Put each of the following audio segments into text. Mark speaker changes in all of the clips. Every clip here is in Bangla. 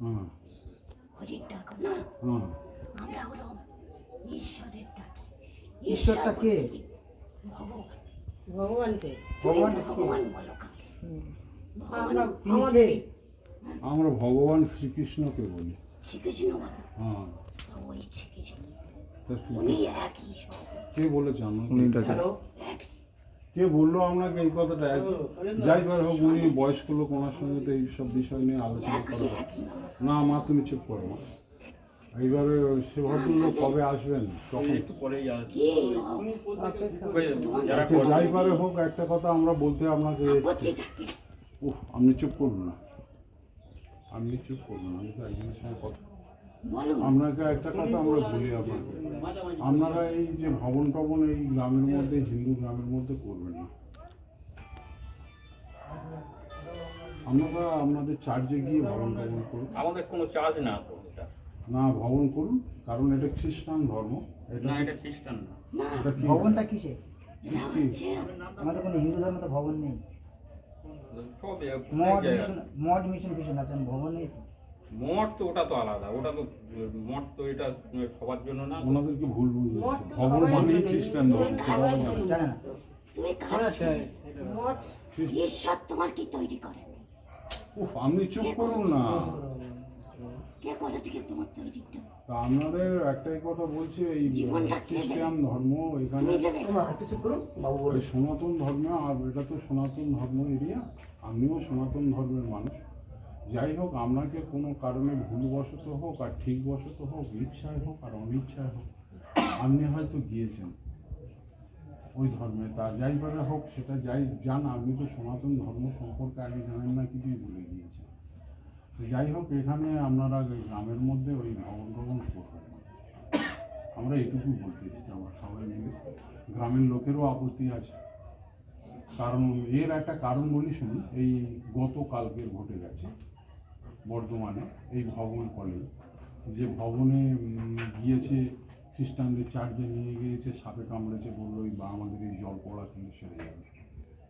Speaker 1: হ্যাঁ
Speaker 2: হরির ডাক না। আমরা হলো ঈশ্বরের ডাকি।
Speaker 3: ঈশ্বরটা কে?
Speaker 2: ভগবান।
Speaker 4: ভগবানকে
Speaker 3: ভগবান
Speaker 2: বলো কাকে?
Speaker 4: আমরা আমাদের
Speaker 1: আমরা ভগবান শ্রীকৃষ্ণকে বলি।
Speaker 2: শ্রীকৃষ্ণ বলো।
Speaker 1: হ্যাঁ।
Speaker 2: ওই শ্রীকৃষ্ণ। উনি একই
Speaker 1: কে বলেছে
Speaker 4: হ্যালো?
Speaker 2: একই
Speaker 1: কে বলল আপনাকে এই কথাটা? এক- যাই বার হোক উনি বয়স্ক লোক ওনার সঙ্গে তো এইসব বিষয় নিয়ে আলোচনা করা। না মা তুমি চুপ করো মা। এইবারে সে ভদ্রলোক কবে আসবেন? তখন আচ্ছা, যাই পারে হোক একটা কথা আমরা বলতে আপনাকে উফ আপনি চুপ করুন না। আপনি চুপ করুন আমি তো একজনের সঙ্গে কথা আপনাকে একটা কথা আমরা বলি আপনাকে আপনারা এই যে ভবন টবন এই গ্রামের মধ্যে হিন্দু গ্রামের মধ্যে করবেন না। আপনারা আপনাদের চার্জে গিয়ে ভবন টবন করুন।
Speaker 5: আমাদের কোনো চার্জ না
Speaker 1: না ভবন করুন কারণ এটা খ্রিস্টান ধর্ম। এটা
Speaker 5: না এটা খ্রিস্টান না।
Speaker 3: ভবনটা কিসে আমাদের কোনো হিন্দু ধর্মে তো ভবন নেই। মঠ মিশন মঠ মিশন ফিশন আছে ভবন নেই তো।
Speaker 5: মঠ তো ওটা তো আলাদা ওটা তো মঠ তো এটা সবার জন্য না।
Speaker 1: ওনাদেরকে ভুল মানেই খ্রিস্টান ধর্ম
Speaker 2: ঈশ্বর তোমার কি তৈরি করে
Speaker 1: উফ আপনি চুপ করুন না।
Speaker 2: কে করে থেকে তোমার তৈরিটা
Speaker 1: তা আপনাদের একটাই কথা বলছি এই
Speaker 2: জীবনটা কে দেবে?
Speaker 1: খ্রিস্টান ধর্ম এখানে সনাতন ধর্ম আর এটা তো সনাতন ধর্ম এরিয়া আমিও সনাতন ধর্মের মানুষ। যাই হোক, আপনাকে কোনো কারণে ভুলবশত হোক আর ঠিকবশত হোক, ইচ্ছায় হোক আর অনিচ্ছায় হোক, আপনি হয়তো গিয়েছেন ওই ধর্মে। তার পারে হোক, সেটা যাই যান, আপনি তো সনাতন ধর্ম সম্পর্কে আগে জানেন না, কিছুই ভুলে গিয়েছেন। তো যাই হোক, এখানে আপনারা ওই গ্রামের মধ্যে ওই ভবন ভবন করবেন। আমরা এটুকু বলতে এসেছি, আমরা সবাই মিলে। গ্রামের লোকেরও আপত্তি আছে। কারণ এর একটা কারণ বলি শুনুন, এই গতকালকের ঘটে গেছে। বর্ধমানে এই ভবন কলেজ যে ভবনে গিয়েছে খ্রিস্টানদের চার্জে নিয়ে গিয়েছে সাপে কামড়েছে বলল ওই বা আমাদের এই জল পড়া কিন্তু সেরে যাবে।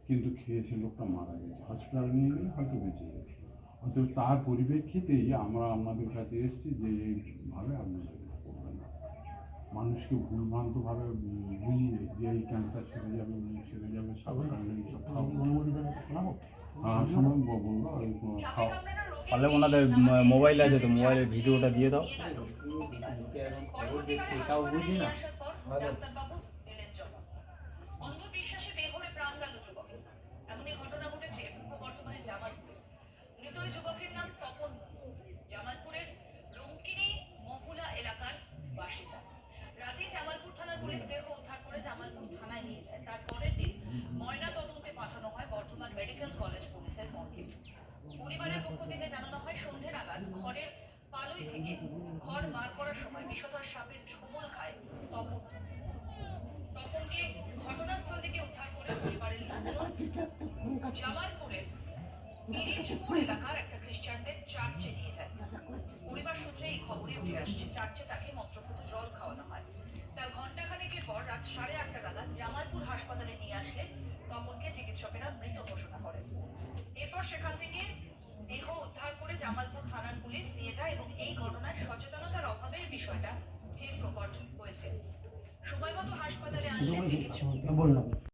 Speaker 1: কিন্তু খেয়েছে লোকটা মারা গেছে। হসপিটাল নিয়ে গেলে হয়তো বেঁচে গেছে। অতএব তার পরিপ্রেক্ষিতেই আমরা আপনাদের কাছে এসেছি যে এইভাবে আপনাদের করবেন না। মানুষকে ভুলভ্রান্তভাবে বুঝিয়ে যে এই ক্যান্সার সেরে যাবে সেরে যাবে সাপে কামড়ে এইসব খাব
Speaker 3: অনুমোদিত শোনাবো?
Speaker 1: হ্যাঁ শোনো বলব
Speaker 6: পারলে ওনাদের মোবাইল আছে তো, মোবাইলের ভিডিওটা দিয়ে দাও।
Speaker 7: ঘটনা ঘটেছে পূর্ব বর্ধমানের মৃত যুবকের নাম তপন মুর্মু জামালপুরের রঙ্কিনী মহুলা এলাকার বাসিন্দা রাতে জামালপুর থানার পুলিশ দেহ উদ্ধার করে জামালপুর থানায় নিয়ে যায় তার পরের দিন ময়না তদন্তে পাঠানো হয় বর্ধমান মেডিকেল কলেজ পুলিশের মর্গে পরিবারের পক্ষ থেকে জানানো হয় সন্ধে নাগাদ ঘরের পালই থেকে ঘর বার করার সময় বিষধর সাপের ঝুমুল খায় তপন। তপনকে ঘটনাস্থল থেকে উদ্ধার করে পরিবারের লোকজন জামালপুরের পিরিজপুর এলাকার একটা খ্রিস্টানদের চার্চে নিয়ে যায়। পরিবার সূত্রে এই খবরই উঠে আসছে, চার্চে তাকে মন্ত্রপুত জল খাওয়ানো হয়। তার ঘন্টাখানেকের পর রাত সাড়ে আটটা নাগাদ জামালপুর হাসপাতালে নিয়ে আসলে তপনকে চিকিৎসকেরা মৃত ঘোষণা করেন। এরপর সেখান থেকে দেহ উদ্ধার করে জামালপুর থানার পুলিশ নিয়ে যায় এবং এই ঘটনায় সচেতনতার অভাবের বিষয়টা ফের প্রকট হয়েছে। সময়মতো হাসপাতালে আনলে চিকিৎসক